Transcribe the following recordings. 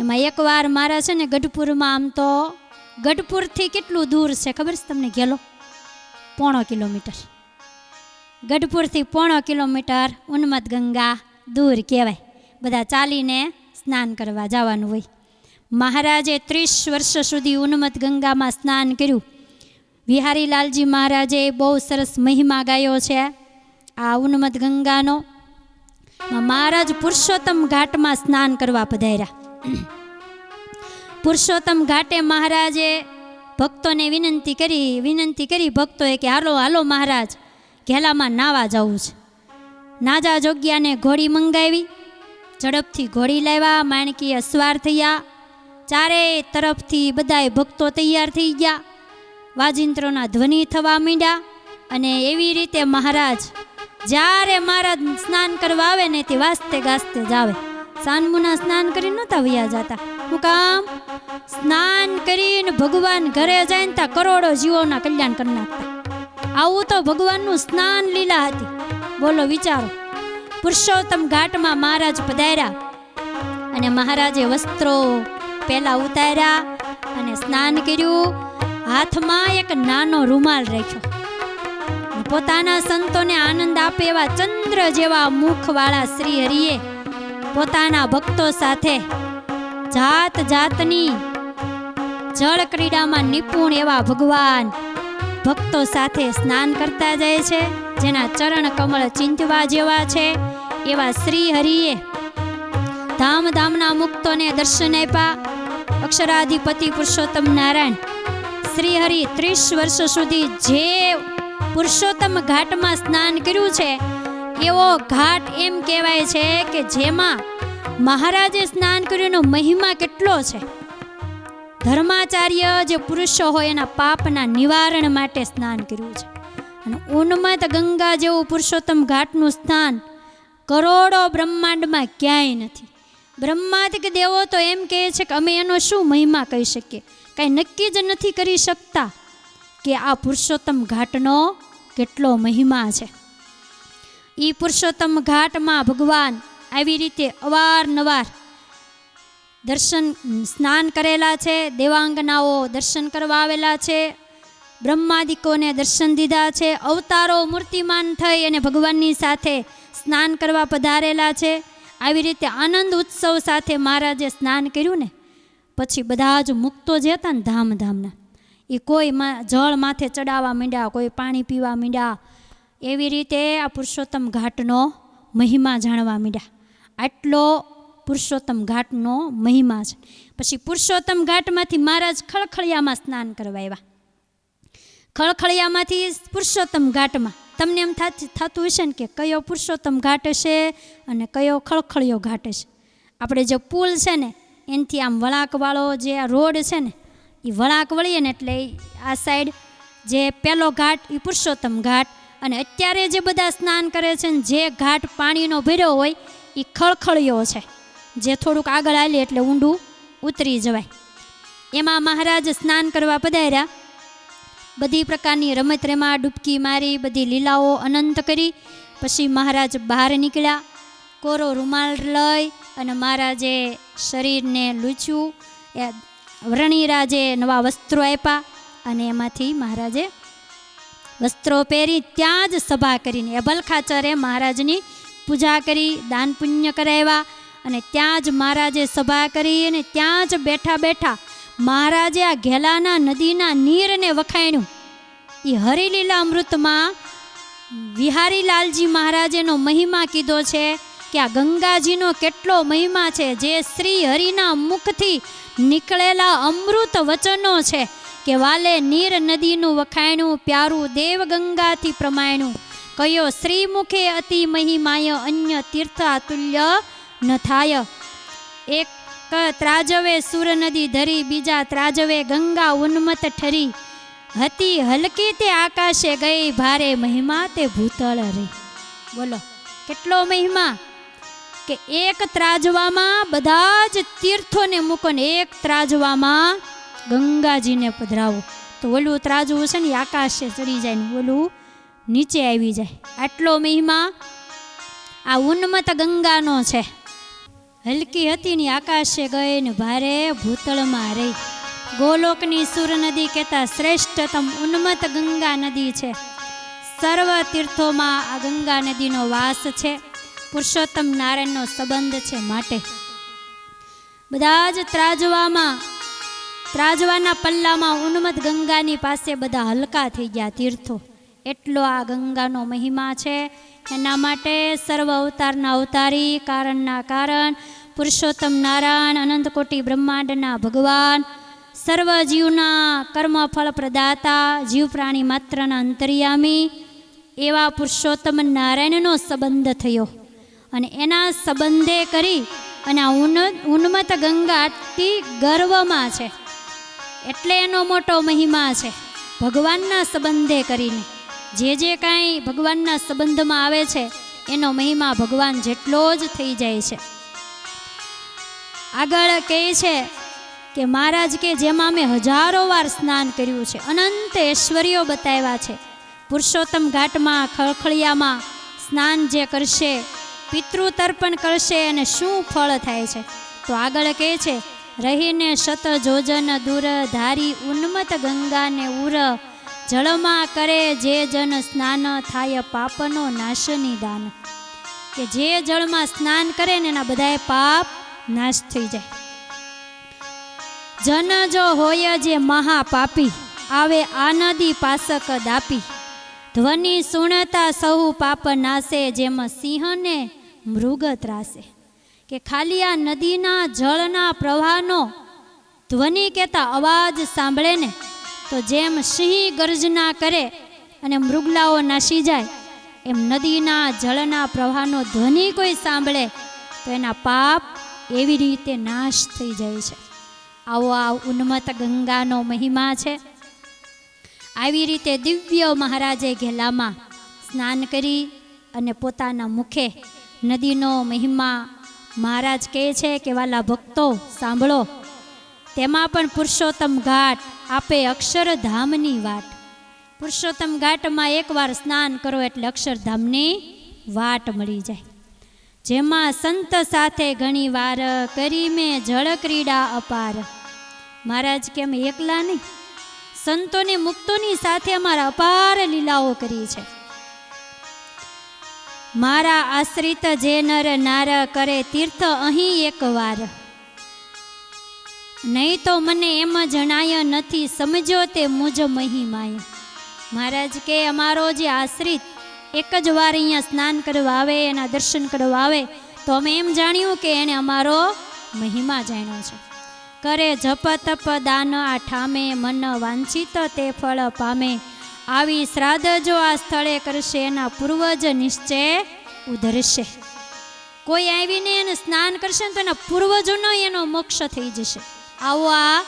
એમાં એકવાર મારા છે ને ગઢપુરમાં આમ તો ગઢપુરથી કેટલું દૂર છે ખબર છે તમને ગેલો? પોણો કિલોમીટર. ગઢપુરથી પોણો કિલોમીટર ઉન્મત ગંગા દૂર કહેવાય. બધા ચાલીને સ્નાન કરવા જવાનું હોય. મહારાજે ત્રીસ વર્ષ સુધી ઉન્મત ગંગામાં સ્નાન કર્યું. વિહારીલાલજી મહારાજે બહુ સરસ મહિમા ગાયો છે આ ઉન્મત ગંગાનો. મહારાજ પુરુષોત્તમ ઘાટમાં સ્નાન કરવા પધાર્યા. પુરુષોત્તમ ઘાટે મહારાજે ભક્તોને વિનંતી કરી વિનંતી કરી ભક્તોએ કે, હાલો હાલો મહારાજ, ઘેલામાં નાવા જવું છે. નાજા જોગ્યાને ઘોડી મંગાવી, ઝડપથી ઘોડી લાવ્યા માણકી અસવાર થયા. ચારેય તરફથી બધાય ભક્તો તૈયાર થઈ ગયા. વાજિંત્રોના ધ્વનિ થવા માંડ્યા અને એવી રીતે મહારાજ, જ્યારે મહારાજ સ્નાન કરવા આવે ને તે વાસ્તે ગાસ્તે જ આવે. સાનમુના સ્નાન કરી નહોતા વયા જતા. હું કામ? સ્નાન કરીને ભગવાન ઘરે જાય તા કરોડો જીવોના કલ્યાણ કરી નાખતા. આવું તો ભગવાનનું સ્નાન લીલા હતી. બોલો, વિચારો. પુરુષોત્તમ ઘાટમાં મહારાજ પધાર્યા અને મહારાજે વસ્ત્રો પહેલા ઉતાર્યા અને સ્નાન કર્યું. હાથમાં એક નાનો રૂમાલ રાખ્યો. પોતાના સંતોને આનંદ આપે એવા ચંદ્ર જેવા મુખવાળા શ્રી હરિએ પોતાના ભક્તો સાથે જાત જાતની જળ ક્રીડામાં નિપુણ એવા ભગવાન ભક્તો સાથે સ્નાન કરતા જાય છે, જેના ચરણ કમળ ચિંતવા જેવા છે. એવા શ્રી હરિએ ધામ ધામના મુક્તોને દર્શન આપ્યા. અક્ષરાધિપતિ પુરુષોત્તમ નારાયણ શ્રી હરિ ત્રીસ વર્ષ સુધી જે પુરુષોત્તમ ઘાટમાં સ્નાન કર્યું છે એવો ઘાટ એમ કહેવાય છે કે જેમાં મહારાજે સ્નાન કર્યુંનો મહિમા કેટલો છે? ધર્માચાર્ય જે પુરુષો હોય એના પાપના નિવારણ માટે સ્નાન કર્યું છે. અને ઉન્મત ગંગા જેવું પુરુષોત્તમ ઘાટનું સ્નાન કરોડો બ્રહ્માંડમાં ક્યાંય નથી. બ્રહ્માદિક દેવો તો એમ કહે છે કે અમે એનો શું મહિમા કહી શકીએ? કાંઈ નક્કી જ નથી કરી શકતા કે આ પુરુષોત્તમ ઘાટનો કેટલો મહિમા છે. એ પુરુષોત્તમ ઘાટમાં ભગવાન આવી રીતે અવારનવાર દર્શન, સ્નાન કરેલા છે, દેવાંગનાઓ દર્શન કરવા આવેલા છે, બ્રહ્માદિકોને દર્શન દીધા છે, અવતારો મૂર્તિમાન થઈ અને ભગવાનની સાથે સ્નાન કરવા પધારેલા છે. આવી રીતે આનંદ ઉત્સવ સાથે મહારાજે સ્નાન કર્યું ને, પછી બધા જ મુક્તો જે હતા ને ધામધામના. એ કોઈ જળ માથે ચડાવવા માંડ્યા, કોઈ પાણી પીવા માંડ્યા એવી રીતે આ પુરુષોત્તમ ઘાટનો મહિમા જાણવા માંડ્યા. આટલો પુરુષોત્તમ ઘાટનો મહિમા છે. પછી પુરુષોત્તમ ઘાટમાંથી મહારાજ ખળખળિયામાં સ્નાન કરવા આવ્યા. ખળખળિયામાંથી પુરુષોત્તમ ઘાટમાં. તમને એમ થાત- હશે ને કે કયો પુરુષોત્તમ ઘાટ હશે અને કયો ખળખળિયો ઘાટ હશે? આપણે જે પુલ છે ને, એનાથી આમ વળાંકવાળો જે આ રોડ છે ને એ વળાંક વળીએ ને એટલે આ સાઈડ જે પહેલો ઘાટ એ પુરુષોત્તમ ઘાટ અને અત્યારે જે બધા સ્નાન કરે છે ને જે ઘાટ પાણીનો ભર્યો હોય એ ખળખળિયો છે. જે થોડુંક આગળ હાલીએ એટલે ઊંડું ઉતરી જવાય. એમાં મહારાજ સ્નાન કરવા પધાર્યા. બધી પ્રકારની રમત રેમા, ડૂબકી મારી, બધી લીલાઓ અનંત કરી. પછી મહારાજ બહાર નીકળ્યા. કોરો રૂમાલ લઈ અને મહારાજે શરીરને લૂછ્યું, એ વ્રણીરાજે નવા વસ્ત્રો આપ્યા અને એમાંથી મહારાજે વસ્ત્રો પહેરી ત્યાં જ સભા કરીને અભલખાચરે મહારાજની પૂજા કરી, દાન પુણ્ય કરાવ્યા અને ત્યાં જ મહારાજે સભા કરી અને ત્યાં જ બેઠા બેઠા મહારાજે આ ઘેલાના નદીના નીરને વખાણ્યું. એ હરિલીલા અમૃતમાં વિહારીલાલજી મહારાજેનો મહિમા કીધો છે કે આ ગંગાજીનો કેટલો મહિમા છે, જે શ્રી હરિના મુખથી નીકળેલા અમૃત વચનો છે. કે વાલે નીર નદીનું વખાયણું પ્યારું દેવ ગંગાથી પ્રમાણ્યું. કયો શ્રીમુખે અતિ મહિમાય, અન્ય તીર્થાતુલ્ય ન થાય. એક ત્રાજવે સુર નદી ધરી, બીજા ત્રાજવે ગંગા ઉન્મત ઠરી. હતી હલકી તે આકાશે ગઈ, ભારે મહિમા તે ભૂતળ રહી. બોલો, કેટલો મહિમા? કે એક ત્રાજવામાં બધા જ તીર્થોને મૂકો ને એક ત્રાજવામાં ગંગાજીને પધરાવો. તો ઓલું ત્રાજવું છે ને આકાશે ચડી જાય ને ઓલું નીચે આવી જાય. આટલો મહિમા આ ઉન્મત ગંગાનો છે. હલકી હતી ને આકાશે ગઈ ને ભારે ભૂતળમાં રહી. ગોલોકની સુર નદી કહેતા શ્રેષ્ઠતમ ઉન્મત ગંગા નદી છે. સર્વ તીર્થોમાં આ ગંગા નદીનો વાસ છે. પુરુષોત્તમ નારાયણનો સંબંધ છે માટે. બધા જ ત્રાજવામાં ત્રાજવાના પલ્લામાં ઉન્મત ગંગાની પાસે બધા હલકા થઈ ગયા તીર્થો. એટલો આ ગંગાનો મહિમા છે. એના માટે સર્વ અવતારના અવતારી, કારણના કારણ, પુરુષોત્તમ નારાયણ, અનંતકોટી બ્રહ્માંડના ભગવાન, સર્વ જીવના કર્મફળ પ્રદાતા જીવ પ્રાણી માત્રના અંતર્યામી, એવા પુરુષોત્તમ નારાયણનો સંબંધ થયો. અને એના સંબંધે કરી અને આ ઉન્મત ગંગા આટલી ગર્વમાં છે. એટલે એનો મોટો મહિમા છે. ભગવાનના સંબંધે કરીને. જે જે કાંઈ ભગવાનના સંબંધમાં આવે છે, એનો મહિમા ભગવાન જેટલો જ થઈ જાય છે. આગળ કહે છે કે મહારાજ કે જેમાં મેં હજારો વાર સ્નાન કર્યું છે, અનંત ઐશ્વર્યો બતાવ્યા છે. પુરુષોત્તમ ઘાટમાં, ખળખળિયામાં સ્નાન જે કરશે પિતૃ તર્પણ કરશે અને શું ફળ થાય છે? તો આગળ કહે છે રહીને શત જોજન દૂર ધારી ઉન્મત ગંગાને ઉર જળમાં કરે જે જન સ્નાન થાય પાપનો નાશની દાન. કે જે જળમાં સ્નાન કરે ને એના બધાએ પાપ નાશ થઈ જાય. જન જો હોય જે મહાપાપી, આવે આનદી પાસક દાપી. ધ્વનિ સુણતા સહુ પાપ નાશે, જેમ સિંહને મૃગ ત્રાસે. કે ખાલી આ નદીના જળના પ્રવાહનો ધ્વનિ કહેતા અવાજ સાંભળે ને, તો જેમ સિંહ ગર્જના કરે અને મૃગલાઓ નાસી જાય, એમ નદીના જળના પ્રવાહનો ધ્વનિ કોઈ સાંભળે, તો એના પાપ એવી રીતે નાશ થઈ જાય છે. આવો આ ઉન્મત ગંગાનો મહિમા છે. આવી રીતે દિવ્ય મહારાજે ઘેલામાં સ્નાન કરી અને પોતાના મુખે નદીનો મહિમા મહારાજ કહે છે કે વાલા ભક્તો, સાંભળો. તેમાં પણ પુરુષોત્તમ ઘાટ આપે અક્ષરધામની વાટ. પુરુષોત્તમ ઘાટમાં એકવાર સ્નાન કરો એટલે અક્ષરધામની વાટ મળી જાય. જેમાં સંત સાથે ઘણી વાર કરી મેં જળ ક્રીડા અપાર. મહારાજ કે અમે એકલા નહીં? સંતોને મુક્તોની સાથે અમારા અપાર લીલાઓ કરી છે. મારા આશ્રિત જે નર નાર કરે તીર્થ અહીં એકવાર. નહીં તો મને એમ જણાય નથી, સમજો તે મુજ મહિમાય મહારાજ કે, અમારો જે આશ્રિત એક જ વાર અહીંયા સ્નાન કરવા આવે, એના દર્શન કરવા આવે, તો અમે એમ જાણ્યું કે એણે અમારો મહિમા જાણ્યો છે. કરે જપ તપ દાન આ ઠામે મન વાંછિત તે ફળ પામે આવી શ્રાદ્ધ જો આ સ્થળે કરશે, એના પૂર્વજ નિશ્ચય ઉધરશે. કોઈ આવીને એને સ્નાન કરશે ને તો એના પૂર્વજોનો એનો મોક્ષ થઈ જશે. આવો આ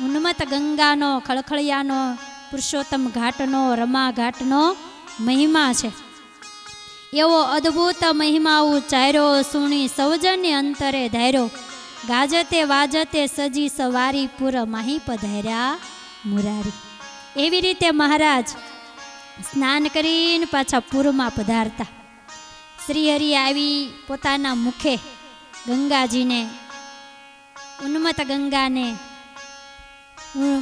ઉન્મત ગંગાનો, ખળખળિયાનો, પુરુષોત્તમ ઘાટનો, રમા ઘાટનો મહિમા છે. એવો અદ્ભુત મહિમા ઉચ્ચાર્યો સુણી, સૌજન્ય અંતરે ધાર્યો. ગાજતે, વાજતે, સજી, સવારી, પુર માહી પધાર્યા મુરારી. એવી રીતે મહારાજ સ્નાન કરીને પાછા પૂરમાં પધારતા. શ્રીહરિ આવી પોતાના મુખે ગંગાજીને ઉન્મત ગંગાને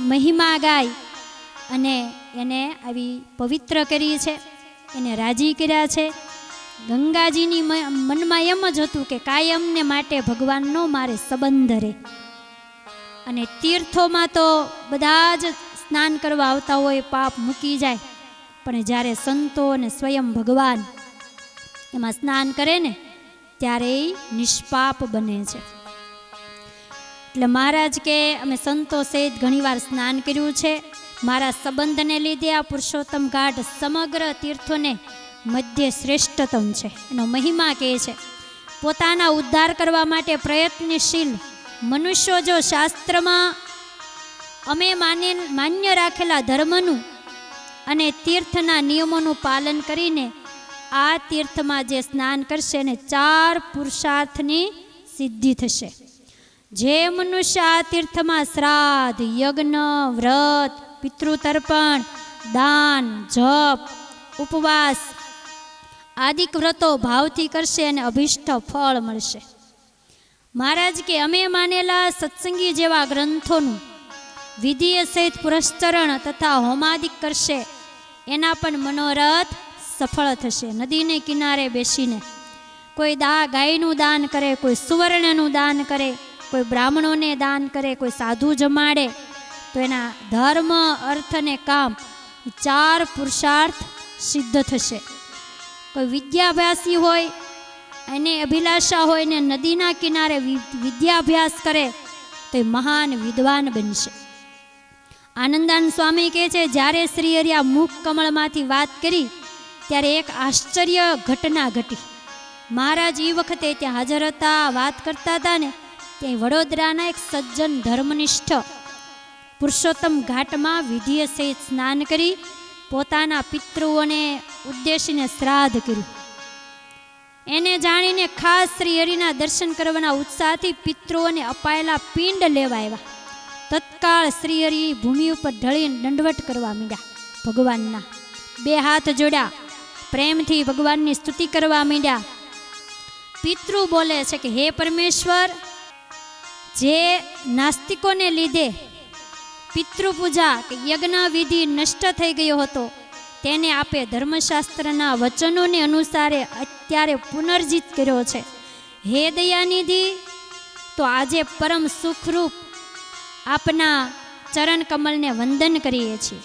મહિમા ગાય અને એને આવી પવિત્ર કરી છે, એને રાજી કર્યા છે. ગંગાજીની મનમાં એમ જ હતું કે કાયમને માટે ભગવાનનો મારે સંબંધ રહે. અને તીર્થોમાં તો બધા જ સ્નાન કરવા આવતા હોય પાપ મૂકી જાય. પણ જ્યારે સંતો અને સ્વયં ભગવાન એમાં સ્નાન કરે ને, ત્યારે એ નિષ્પાપ બને છે. એટલે મહારાજ કે, અમે સંતો સહિત ઘણીવાર સ્નાન કર્યું છે. મારા સંબંધને લીધે આ પુરુષોત્તમ ઘાટ સમગ્ર તીર્થોને મધ્ય શ્રેષ્ઠતમ છે. એનો મહિમા કહે છે, પોતાના ઉદ્ધાર કરવા માટે પ્રયત્નશીલ મનુષ્યો જો શાસ્ત્રમાં અમે માને માન્ય રાખેલા ધર્મનું અને તીર્થના નિયમોનું પાલન કરીને આ તીર્થમાં જે સ્નાન કરશે ને ચાર પુરુષાર્થની સિદ્ધિ થશે. જે મનુષ્ય આ તીર્થમાં શ્રાદ્ધ, યજ્ઞ, વ્રત, પિતૃતર્પણ, દાન, જપ, ઉપવાસ આદિક વ્રતો ભાવથી કરશે અને અભિષ્ટ ફળ મળશે. મહારાજ કે અમે માનેલા સત્સંગી જેવા ગ્રંથોનું વિધિય સહિત પુરસ્તરણ તથા હોમાદિક કરશે. એના પણ મનોરથ સફળ થશે. નદીને કિનારે બેસીને કોઈ દા ગાયનું દાન કરે, કોઈ સુવર્ણનું દાન કરે, કોઈ બ્રાહ્મણોને દાન કરે, કોઈ સાધુ જમાડે, તો એના ધર્મ, અર્થ અને કામ ચાર પુરુષાર્થ સિદ્ધ થશે. કોઈ વિદ્યાભ્યાસી હોય, એને અભિલાષા હોય ને નદીના કિનારે વિદ્યાભ્યાસ કરે, તો એ મહાન વિદ્વાન બનશે. આનંદાન સ્વામી કહે છે, જ્યારે શ્રી હરિયા મુખ કમળમાંથી વાત કરી, ત્યારે એક આશ્ચર્ય ઘટના ઘટી. મહારાજ એ વખતે ત્યાં હાજર હતા, વાત કરતા હતા ને, ત્યાં વડોદરાના એક સજ્જન ધર્મનિષ્ઠ પુરુષોત્તમ ઘાટમાં વિધિય સહિત સ્નાન કરી, પોતાના પિતૃઓને ઉદ્દેશીને શ્રાદ્ધ કર્યું. એને જાણીને ખાસ શ્રી હરિના દર્શન કરવાના ઉત્સાહથી પિતૃઓને અપાયેલા પિંડ લેવા આવ્યા. તત્કાળ શ્રીહરિ ભૂમિ ઉપર ઢળીને દંડવટ કરવા માંડ્યા. ભગવાનના બે હાથ જોડ્યા. પ્રેમથી ભગવાનની સ્તુતિ કરવા માંડ્યા. પિતૃ બોલે છે કે, હે પરમેશ્વર, જે નાસ્તિકોને લીધે પિતૃપૂજા કે યજ્ઞ વિધિ નષ્ટ થઈ ગયો હતો, તેને આપે ધર્મશાસ્ત્રના વચનોને અનુસારે અત્યારે પુનર્જીત કર્યો છે. હે દયાનિધિ, તો આજે પરમ સુખરૂપ આપના ચરણ કમલને વંદન કરીએ છીએ.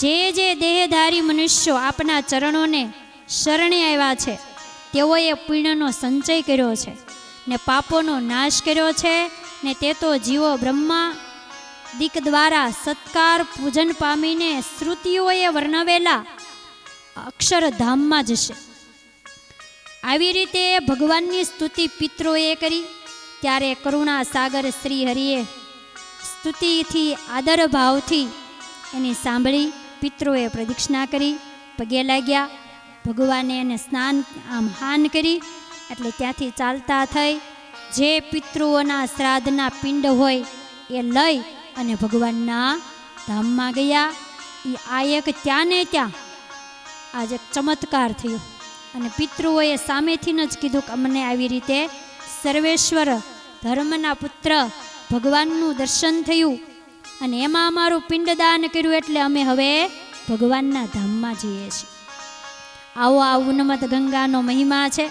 જે જે દેહધારી મનુષ્યો આપના ચરણોને શરણે આવ્યા છે, તેઓએ પુણ્યનો સંચય કર્યો છે, ને પાપોનો નાશ કર્યો છે, ને તે તો જીવો બ્રહ્મા દીક દ્વારા સત્કાર પૂજન પામીને શ્રુતિઓએ વર્ણવેલા અક્ષરધામમાં જશે. આવી રીતે ભગવાનની સ્તુતિ પિત્રોએ કરી, ત્યારે કરુણા સાગર શ્રી હરિએ સ્તુતિથી આદર ભાવથી એની સાંભળી પિત્રોએ પ્રદક્ષિણા કરી, પગે લાગ્યા, ભગવાને એને સ્નાન, આમ હાન કરી, એટલે ત્યાંથી ચાલતા થઈ. જે પિતૃઓના શ્રાદ્ધના પિંડ હોય એ લઈ અને ભગવાનના ધામમાં ગયા. એ આ એક ત્યાં ને ત્યાં. આજે ચમત્કાર થયો. અને પિતૃઓએ સામેથી જ કીધું કે અમને આવી રીતે સર્વેશ્વર ધર્મના પુત્ર ભગવાનનું દર્શન થયું અને એમાં અમારું પિંડદાન કર્યું એટલે અમે હવે ભગવાનના ધામમાં જઈએ છીએ. આવો આ ઉન્મત ગંગાનો મહિમા છે.